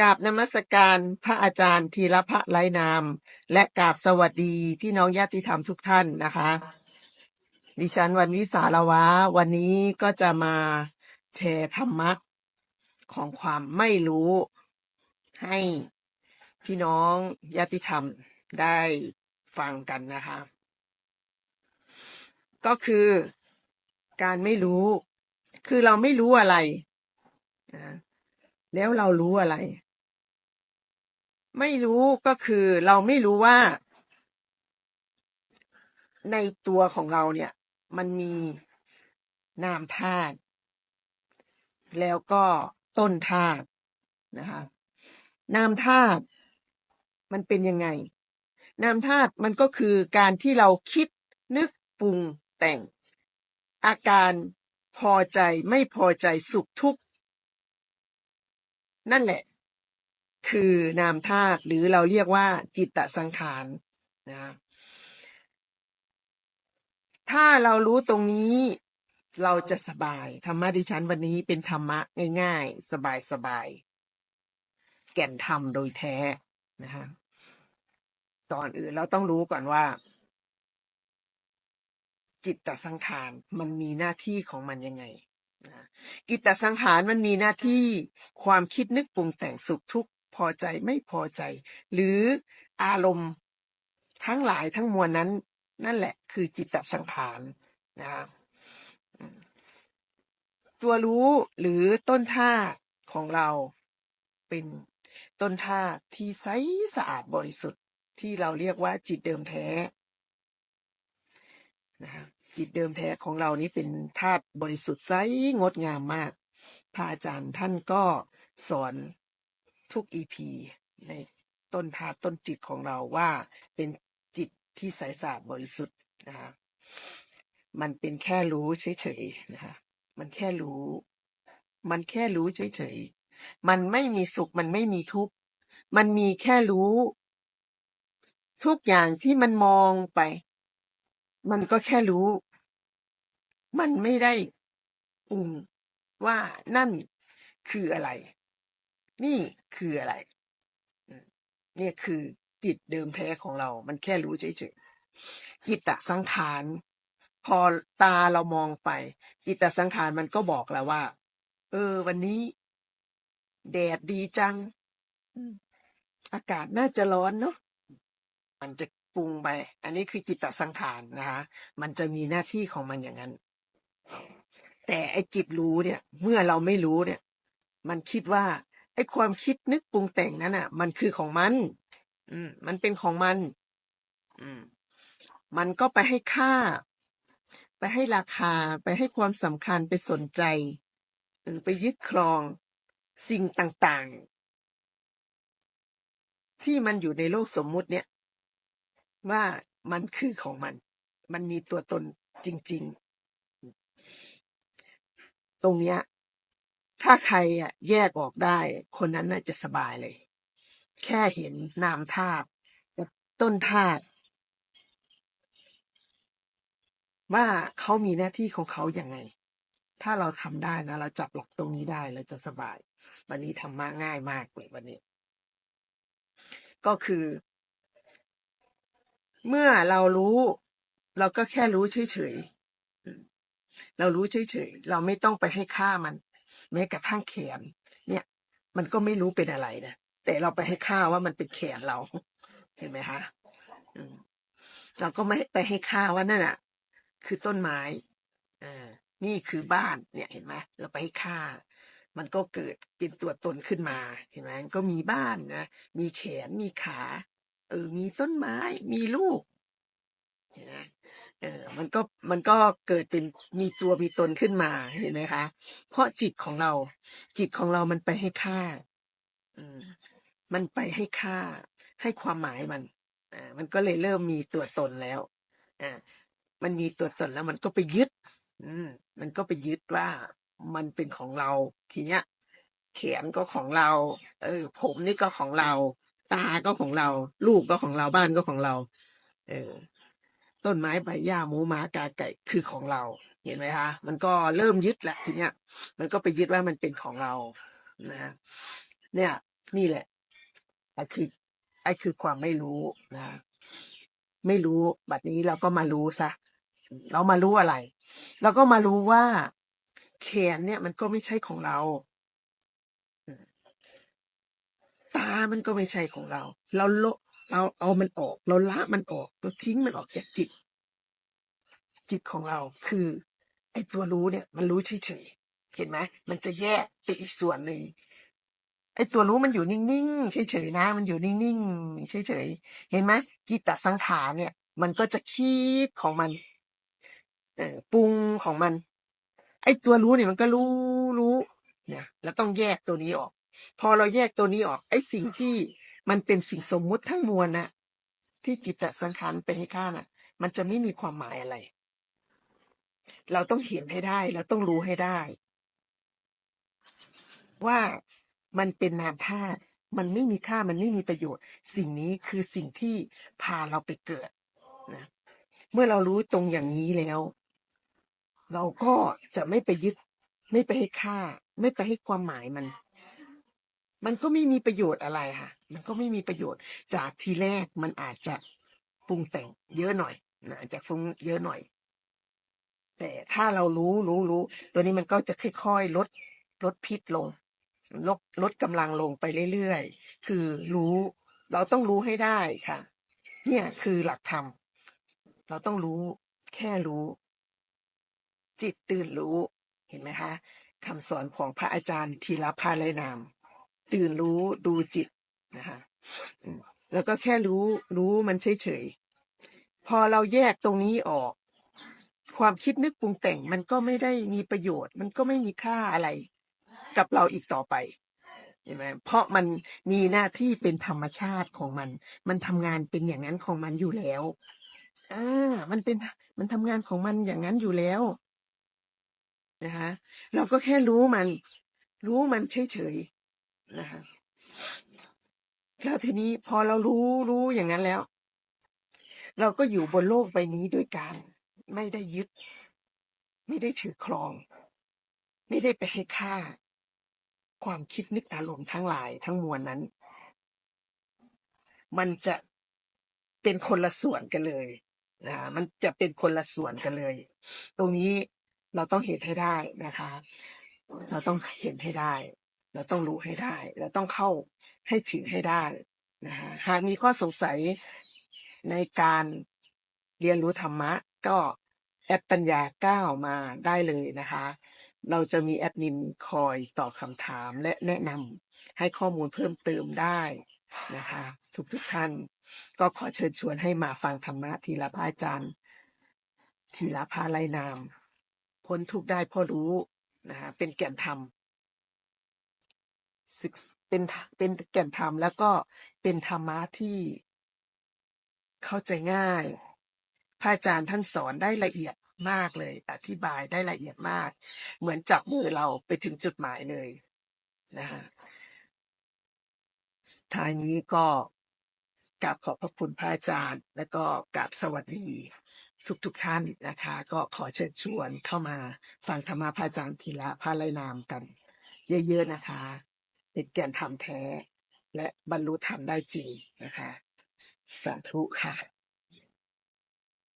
กราบนมัสการพระอาจารย์ธีรพระไรนาม และกราบสวัสดีพี่น้องญาติธรรมทุกท่านนะคะ ดิฉันวันวิสาละวะวันนี้ก็จะมาแชร์ธรรมะของความไม่รู้ ให้พี่น้องญาติธรรมได้ฟังกันนะคะ ก็คือการไม่รู้ คือเราไม่รู้อะไร แล้วเรารู้อะไร ไม่รู้ก็คือเราไม่รู้ว่า ในตัวของเราเนี่ย มันมีนามธาตุแล้วก็ต้นธาตุนะคะ นามธาตุมันเป็นยังไง นามธาตุมันก็คือการที่เราคิดนึกปรุงแต่ง อาการพอใจไม่พอใจสุขทุกข์นั่นแหละ คือนามธาตุหรือเราเรียกว่าจิตตสังขารนะถ้าเรารู้ตรงนี้เราจะสบายธรรมะดิฉันวันนี้เป็นธรรมะง่ายๆ สบายๆแก่นธรรมโดยแท้นะฮะก่อนอื่นเราต้องรู้ก่อนว่า จิตตสังขารมันมีหน้าที่ของมันยังไงนะกิตตสังขารมันมีหน้าที่ความคิดนึกปรุงแต่งสุขทุกข์ พอใจไม่พอใจ หรืออารมณ์ทั้งหลายทั้งมวลนั้น นั่นแหละคือจิตตสังขารนะครับอืมตัวรู้หรือต้นท่าของเราเป็นต้นท่าที่ใสสะอาดบริสุทธิ์ที่เราเรียกว่าจิตเดิมแท้นะจิตเดิมแท้ของเรานี้เป็นธาตุบริสุทธิ์ใสงดงามมากพระอาจารย์ท่านก็สอน ทุกอีพีในต้นธาตุต้นจิตของเราว่าเป็นจิตที่ใสสะอาดบริสุทธิ์นะครับมันเป็นแค่รู้เฉยๆนะคะมันแค่รู้ มันแค่รู้เฉยๆมันไม่มีสุขมันไม่มีทุกข์มันมีแค่รู้ ทุกอย่างที่มันมองไป มันก็แค่รู้ มันไม่ได้ปรุงว่านั่นคืออะไร นี่คืออะไรนี่คือจิตเดิมแท้ของเรา มันแค่รู้เฉยๆจิตตสังขาร พอตาเรามองไป จิตตสังขารมันก็บอกแล้วว่า เออ วันนี้ แดดดีจังอืมอากาศน่าจะร้อนเนาะ มันจะปรุงไป อันนี้คือจิตตสังขารนะคะ มันจะมีหน้าที่ของมันอย่างนั้น แต่ไอ้จิตรู้เนี่ย เมื่อเราไม่รู้เนี่ย มันคิดว่า ไอ้ความคิดนึกปรุงแต่งนั้นอะ มันคือของมัน อืม มันเป็นของมัน อืม มันก็ไปให้ค่า ไปให้ราคา ไปให้ความสำคัญไปสนใจ หรือไปยึดครองสิ่งต่างๆ ที่มันอยู่ในโลกสมมุติเนี่ย ว่ามันคือของมัน มันมีตัวตนจริง ๆ ตรงเนี้ย ถ้าใครอะแยกออกได้ คนนั้นน่าจะสบายเลย แค่เห็นนามธาตุกับต้นธาตุว่าเขามีหน้าที่ของเขาอย่างไง ถ้าเราทำได้นะ เราจับหลักตรงนี้ได้เราจะสบาย วันนี้ธรรมะง่ายมากเลยวันนี้ ก็คือ เมื่อเรารู้ เราก็แค่รู้เฉยๆเรารู้เฉยๆเราไม่ต้องไปให้ค่ามัน แม้กระทั่งแขน เนี่ย มันก็ไม่รู้เป็นอะไรนะแต่เราไปให้ค่าว่ามันเป็นแขนเรา เห็นไหมคะเราก็ไม่ไปให้ค่าว่านั่นอะ คือต้นไม้อ่านี่คือบ้านเนี่ยเห็นไหมเราไปให้ค่า มันก็เกิดเป็นตัวตนขึ้นมา เห็นไหมก็มีบ้านนะมีแขนมีขาเออมีต้นไม้มีลูกเห็นไหม เออมันก็มันก็เกิดเป็นมีตัวมีตนขึ้นมาเห็นไหมคะ เพราะจิตของเรา จิตของเรามันไปให้ค่าอืมมันไปให้ค่า ให้ความหมายมันอ่ามันก็เลยเริ่มมีตัวตนแล้วอ่ามันมีตัวตนแล้วมันก็ไปยึด อืมมันก็ไปยึดว่ามันเป็นของเราทีเนี้ยแขนก็ของเรา เออ ผมนี่ก็ของเรา ตาก็ของเรา ลูกก็ของเราบ้านก็ของเรา เออ ต้นไม้ใบหญ้าหมูหมากาไก่คือของเรา เห็นไหมคะ มันก็เริ่มยึดแหละทีเนี้ย มันก็ไปยึดว่ามันเป็นของเรานะเนี่ย นี่แหละไอ้คือไอ้คือความไม่รู้นะไม่รู้บัดนี้เราก็มารู้ซะเรามารู้อะไร เราก็มารู้ว่าแขนเนี่ยมันก็ไม่ใช่ของเรา ตามันก็ไม่ใช่ของเรา เราโล เราเอามันออก เราละมันออก เราทิ้งมันออกจากจิต จิตของเราคือ ไอ้ตัวรู้เนี่ย มันรู้เฉยๆเห็นไหมมันจะแยกไปอีกส่วนหนึ่งไอ้ตัวรู้มันอยู่นิ่งๆเฉยๆนะ มันอยู่นิ่งๆเฉยๆเห็นไหมกิตตสังขารเนี่ย มันก็จะคิดของมันเออปรุงของมัน ไอ้ตัวรู้เนี่ยมันก็รู้รู้เนี่ยแล้วต้องแยกตัวนี้ออก พอเราแยกตัวนี้ออก ไอ้สิ่งที่ มันเป็นสิ่งสมมุติทั้งมวลน่ะที่จิตตสังขารไปให้ค่าน่ะ มันจะไม่มีความหมายอะไร เราต้องเห็นให้ได้ เราต้องรู้ให้ได้ ว่ามันเป็นนามธาตุมันไม่มีค่ามันไม่มีประโยชน์ สิ่งนี้คือสิ่งที่พาเราไปเกิดนะเมื่อเรารู้ตรงอย่างนี้แล้ว เราก็จะไม่ไปยึด ไม่ไปให้ค่า ไม่ไปให้ความหมายมัน มันก็ไม่มีประโยชน์อะไรค่ะ มันก็ไม่มีประโยชน์ จากทีแรกมันอาจจะปรุงแต่งเยอะหน่อยนะอาจจะฟุ้งเยอะหน่อย แต่ถ้าเรารู้รู้รู้ ตัวนี้มันก็จะค่อยๆลดลดพิษลง ลดลดกำลังลงไปเรื่อยๆ คือรู้เราต้องรู้ให้ได้ค่ะ เนี่ยคือหลักธรรม เราต้องรู้แค่รู้ จิตตื่นรู้ เห็นไหมคะคำสอนของพระอาจารย์ธีรพาลยนาม ตื่นรู้ดูจิตนะคะแล้วก็แค่รู้รู้มันเฉยๆ พอเราแยกตรงนี้ออก ความคิดนึกปรุงแต่งมันก็ไม่ได้มีประโยชน์ มันก็ไม่มีค่าอะไร กับเราอีกต่อไปเห็นไหมเพราะมันมีหน้าที่เป็นธรรมชาติของมัน มันทำงานเป็นอย่างนั้นของมันอยู่แล้วอ่ามันเป็นมันทำงานของมันอย่างนั้นอยู่แล้วนะคะเราก็แค่รู้มัน รู้มันเฉย นะคะแล้วทีนี้พอเรารู้รู้อย่างนั้นแล้ว เราก็อยู่บนโลกใบนี้ด้วยการไม่ได้ยึด ไม่ได้ถือครอง ไม่ได้ไปให้ค่า ความคิดนึกอารมณ์ทั้งหลายทั้งมวลนั้น มันจะเป็นคนละส่วนกันเลยนะมันจะเป็นคนละส่วนกันเลย ตรงนี้เราต้องเห็นให้ได้นะคะ เราต้องเห็นให้ได้ เราต้องรู้ให้ได้ เราต้องเข้าให้ถึงให้ได้นะคะหากมีข้อสงสัยในการเรียนรู้ธรรมะ ก็แอดปัญญาเก้ามาได้เลยนะคะ เราจะมีแอดมินคอยตอบคำถามและแนะนำให้ข้อมูลเพิ่มเติมได้นะคะ ทุกทุกท่านก็ขอเชิญชวนให้มาฟังธรรมะทีละพระอาจารย์ทีละพาไลยนาม พ้นทุกข์ได้พราะรู้นะคะเป็นแก่นธรรม ศึกเป็นเป็นแก่นธรรม แล้วก็เป็นธรรมะที่เข้าใจง่าย พระอาจารย์ท่านสอนได้ละเอียดมากเลย อธิบายได้ละเอียดมาก เหมือนจับมือเราไปถึงจุดหมายเลยนะคะท้ายนี้ก็กราบขอบพระคุณพระอาจารย์ และก็กราบสวัสดีทุกๆทท่านนะคะ ก็ขอเชิญชวนเข้ามาฟังธรรมะพระอาจารย์ทีละพระไลนามกัน เยอะๆนะคะ เป็นแก่นธรรมแท้ และบรรลุธรรมได้จริงนะคะ สาธุค่ะ